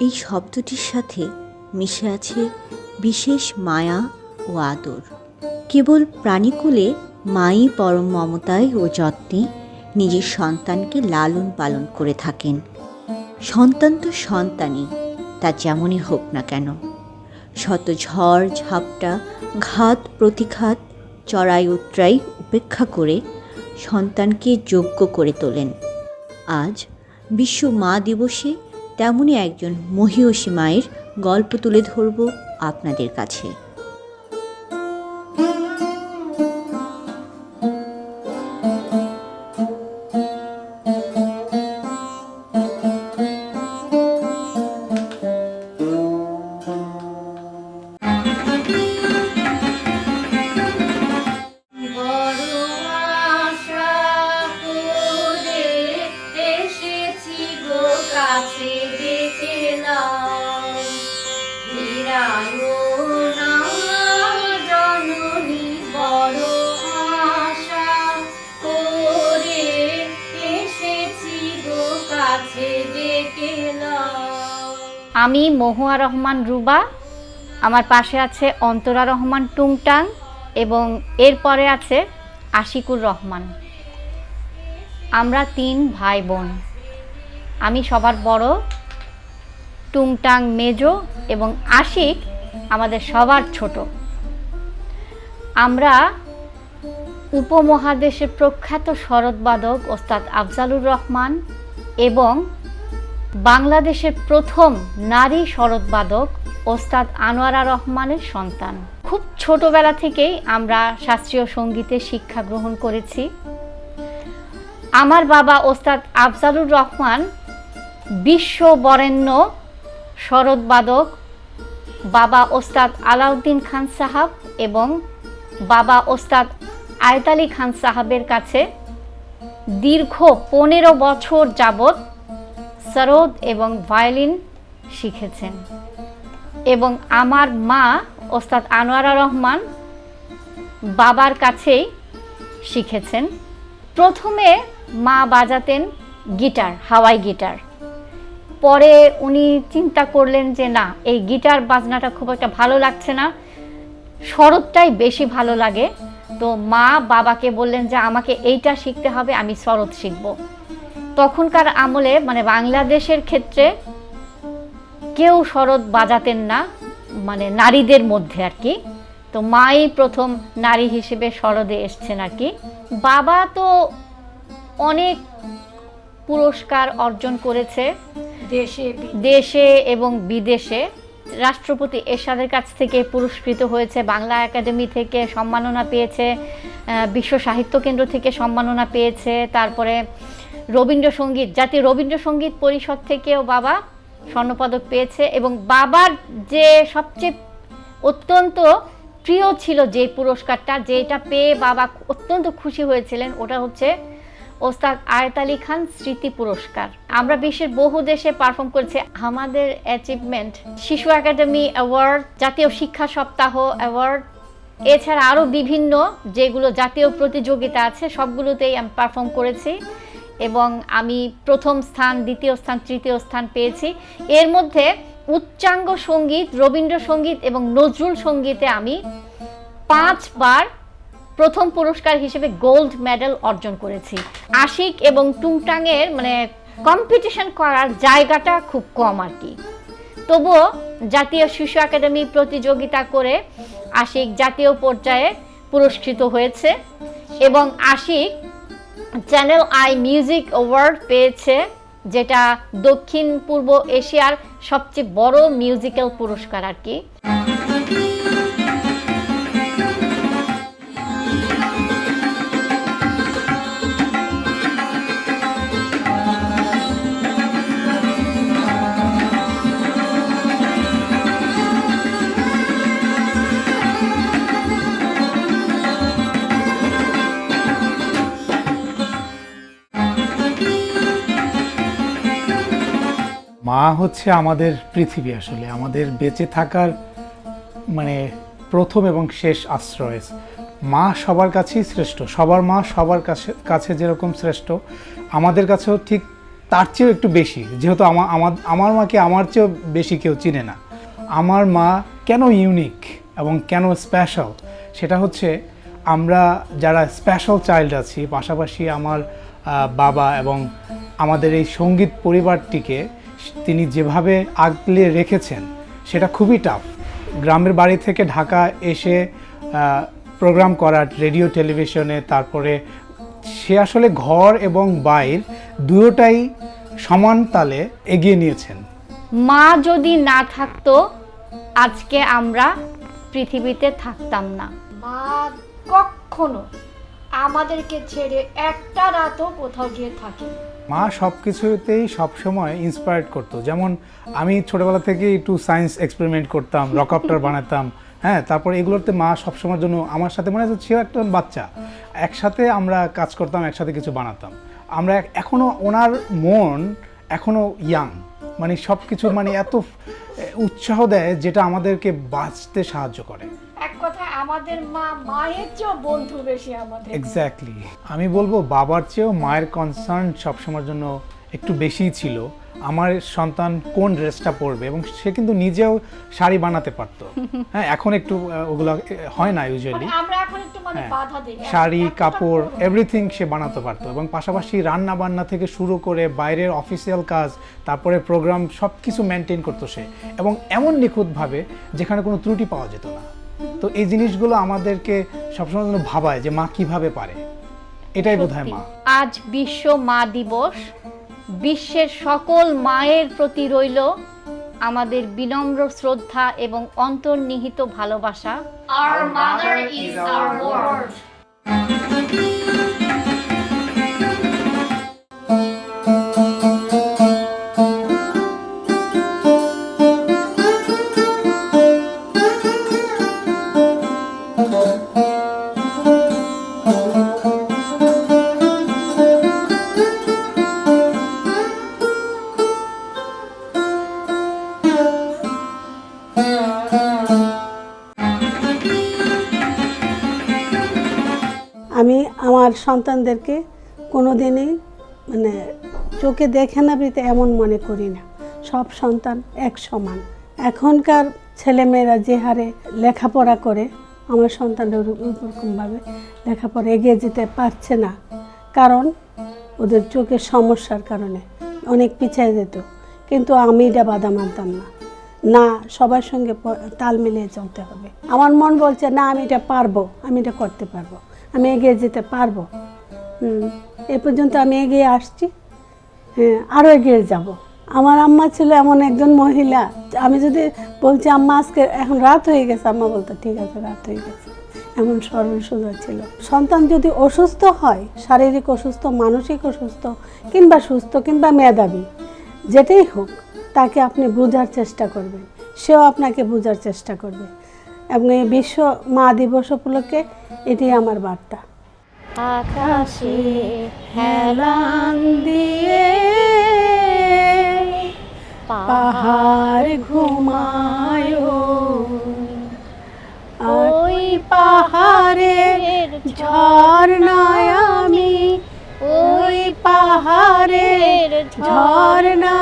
এই শব্দটির সাথে মিশে আছে বিশেষ মায়া ও আদর। কেবল প্রাণীকুলে মাই পরম মমতায় ও যত্নে নিজের সন্তানকে লালন পালন করে থাকেন। সন্তান তো সন্তানই, তা যেমনই হোক না কেন। শত ঝড়, ঝাপটা, ঘাত, প্রতিঘাত, চড়াই, উতরাই উপেক্ষা করে সন্তানকে যোগ্য করে তোলেন। আজ বিশ্ব মা দিবসে তেমনই একজন মহীয়সী মায়ের গল্প তুলে ধরব আপনাদের কাছে। আমি মহুয়া রহমান রুবা, আমার পাশে আছে অন্তরা রহমান টুংটাং এবং এরপরে আছে আশিকুর রহমান। আমরা তিন ভাই বোন। আমি সবার বড়, টুংটাং মেজো এবং আশিক আমাদের সবার ছোট। আমরা উপমহাদেশের প্রখ্যাত শরৎবাদক ওস্তাদ আফজালুর রহমান এবং বাংলাদেশের প্রথম নারী শরৎবাদক ওস্তাদ আনোয়ারা রহমানের সন্তান। খুব ছোটবেলা থেকেই আমরা শাস্ত্রীয় সঙ্গীতে শিক্ষা গ্রহণ করেছি। আমার বাবা ওস্তাদ আফজালুর রহমান বিশ্ব বরেণ্য শরৎবাদক বাবা ওস্তাদ আলাউদ্দিন খান সাহাব এবং বাবা ওস্তাদ আয়তালি খান সাহাবের কাছে দীর্ঘ পনেরো বছর যাবত সরোদ এবং ভায়োলিন শিখেছেন। এবং আমার মা, ওস্তাদ আনোয়ারা রহমান, বাবার কাছেই শিখেছেন। প্রথমে মা বাজাতেন গিটার, হাওয়াই গিটার। পরে উনি চিন্তা করলেন যে, না, এই গিটার বাজনাটা খুব একটা ভালো লাগছে না। শরৎটাই বেশি ভালো লাগে। তো মা বাবাকে বললেন যে, আমাকে এইটা শিখতে হবে, আমি শরৎ শিখব। তখনকার আমলে মানে বাংলাদেশের ক্ষেত্রে কেউ শরৎ বাজাতেন না মানে নারীদের মধ্যে আর কি। তো মাই প্রথম নারী হিসেবে শরদে এসছেন আর কি। বাবা তো অনেক পুরস্কার অর্জন করেছে। দেশে দেশে এবং বিদেশে। রাষ্ট্রপতি এরশাদের কাছ থেকে পুরস্কৃত হয়েছে বাংলা একাডেমি থেকে সম্মাননা পেয়েছে বিশ্ব সাহিত্য কেন্দ্র থেকে সম্মাননা পেয়েছে তারপরে রবীন্দ্রসঙ্গীত, জাতীয় রবীন্দ্রসঙ্গীত পরিষদ থেকেও বাবা স্বর্ণপদক পেয়েছে এবং বাবার যে সবচেয়ে অত্যন্ত প্রিয় ছিল যে পুরস্কারটা, যেটা পেয়ে বাবা অত্যন্ত খুশি হয়েছিলেন, ওটা হচ্ছে ওস্তাদ আয়ত আলী খান স্মৃতি পুরস্কার। আমরা বিশ্বের বহু দেশে পারফর্ম করেছি। আমাদের অ্যাচিভমেন্ট শিশু একাডেমি অ্যাওয়ার্ড জাতীয় শিক্ষা সপ্তাহ অ্যাওয়ার্ড এছাড়া আরও বিভিন্ন যেগুলো জাতীয় প্রতিযোগিতা আছে, সবগুলোতেই আমি পারফর্ম করেছি। এবং আমি প্রথম স্থান, দ্বিতীয় স্থান, তৃতীয় স্থান পেয়েছি। এর মধ্যে উচ্চাঙ্গ সংগীত রবীন্দ্রসঙ্গীত এবং নজরুল সঙ্গীতে আমি পাঁচবার প্রথম পুরস্কার হিসেবে গোল্ড মেডেল অর্জন করেছি। আশিক এবং টুংটাংয়ের মানে কম্পিটিশন করার জায়গাটা খুব কম আর কি। তবুও জাতীয় শিশু একাডেমি প্রতিযোগিতা করে আশিক জাতীয় পর্যায়ে পুরস্কৃত হয়েছে এবং Ashiq channel I music award পেয়েছে, যেটা দক্ষিণ পূর্ব এশিয়ার সবচেয়ে বড় মিউজিক্যাল পুরস্কার আর কি। হচ্ছে আমাদের পৃথিবী আসলে, আমাদের বেঁচে থাকার মানে প্রথম এবং শেষ আশ্রয়। মা সবার কাছেই শ্রেষ্ঠ, সবার মা সবার কাছে কাছে যেরকম শ্রেষ্ঠ, আমাদের কাছেও ঠিক তার চেয়েও একটু বেশি। যেহেতু আমার আমার মাকে আমার চেয়েও বেশি কেউ চিনে না। আমার মা কেন ইউনিক এবং কেন স্পেশাল সেটা হচ্ছে আমরা যারা স্পেশাল চাইল্ড আছি, পাশাপাশি আমার বাবা এবং আমাদের এই সংগীত পরিবারটিকে তিনি যেভাবে আগলে রেখেছেন সেটা খুবই টাফ গ্রামের বাড়ি থেকে ঢাকা এসে প্রোগ্রাম করা রেডিও টেলিভিশনে তারপরে সে আসলে ঘর এবং বাইর দুয়োটাই সমান তালে এগিয়ে নিয়েছেন। মা যদি না থাকতো আজকে আমরা পৃথিবীতে থাকতাম না। মা কখনো আমাদেরকে ছেড়ে একটা রাতও কোথাও গিয়ে থাকে। মা সব কিছুতেই সবসময় ইন্সপায়ার্ড করতো। যেমন আমি ছোটবেলা থেকে একটু সায়েন্স এক্সপেরিমেন্ট করতাম রকপ্টার বানাতাম হ্যাঁ তারপর এগুলোতে মা সবসময়ের জন্য আমার সাথে মনে হচ্ছে সেও একটা বাচ্চা একসাথে আমরা কাজ করতাম একসাথে কিছু বানাতাম। আমরা এক- এখনও ওনার মন এখনও ইয়াং মানে সব কিছু মানে এত উৎসাহ দেয় যেটা আমাদেরকে বাঁচতে সাহায্য করে। এক কথায় আমাদের মা মায়ের চেয়েও বন্ধু বেশি আমাদের। এক্স্যাক্টলি আমি বলব বাবার চেয়েও মায়ের কনসার্ন সবসময়ের জন্য একটু বেশিই ছিল। আমার সন্তান কোন ড্রেসটা পরবে? এবং সে কিন্তু নিজেও শাড়ি বানাতে পারতো। হ্যাঁ এখন একটু ওগুলো হয় না ইউজুয়ালি মানে মানে হ্যাঁ। শাড়ি কাপড় এভরিথিং সে বানাতে পারতো। এবং পাশাপাশি রান্না বান্না থেকে শুরু করে বাইরের অফিসিয়াল কাজ তারপরে প্রোগ্রাম সব কিছু মেনটেন করতো সে। এবং এমন নিখুঁতভাবে যেখানে কোনো ত্রুটি পাওয়া যেত না। তো এই জিনিসগুলো আমাদেরকে সবসময় জন্য ভাবায় যে মা কীভাবে পারে। এটাই বোধহয় মা। আজ বিশ্ব মা দিবস। বিশ্বের সকল মায়ের প্রতি রইল আমাদের বিনম্র শ্রদ্ধা এবং অন্তর্নিহিত ভালোবাসা। Our mother is our world. আমার সন্তানদেরকে কোনো দিনই মানে চোখে দেখে না বলতে এমন মনে করি না। সব সন্তান এক সমান। এখনকার ছেলেমেয়েরা যে হারে লেখাপড়া করে, আমার সন্তানরা ওরকমভাবে লেখাপড়া এগিয়ে যেতে পারছে না। কারণ ওদের চোখের সমস্যার কারণে অনেক পিছিয়ে যেত। কিন্তু আমি এটা বাধা মানতাম না। না, সবার সঙ্গে তাল মিলিয়ে চলতে হবে। আমার মন বলছে, না, আমি এটা পারব, আমি এটা করতে পারব। আমি এগিয়ে যেতে পারব। এ পর্যন্ত আমি এগিয়ে আসছি। হ্যাঁ আরও এগিয়ে যাব। আমার আম্মা ছিল এমন একজন মহিলা। আমি যদি বলছি, আম্মা, আজকে এখন রাত হয়ে গেছে। আম্মা বলতো, ঠিক আছে, রাত হয়ে গেছে। এমন সরল সোজা ছিল। সন্তান যদি অসুস্থ হয়, শারীরিক অসুস্থ, মানসিক অসুস্থ, কিংবা সুস্থ, কিংবা মেধাবী, যেটাই হোক, তাকে আপনি বোঝার চেষ্টা করবেন। সেও আপনাকে বোঝার চেষ্টা করবে। এবং এই বিশ্ব মা দিবস উপলক্ষে এটি আমার বার্তা। আকাশে হেলান দিয়ে পাহাড় ঘুমায় ওই পাহাড়ের ঝর্ণায় আমি, ওই পাহাড়ের ঝর্ণায়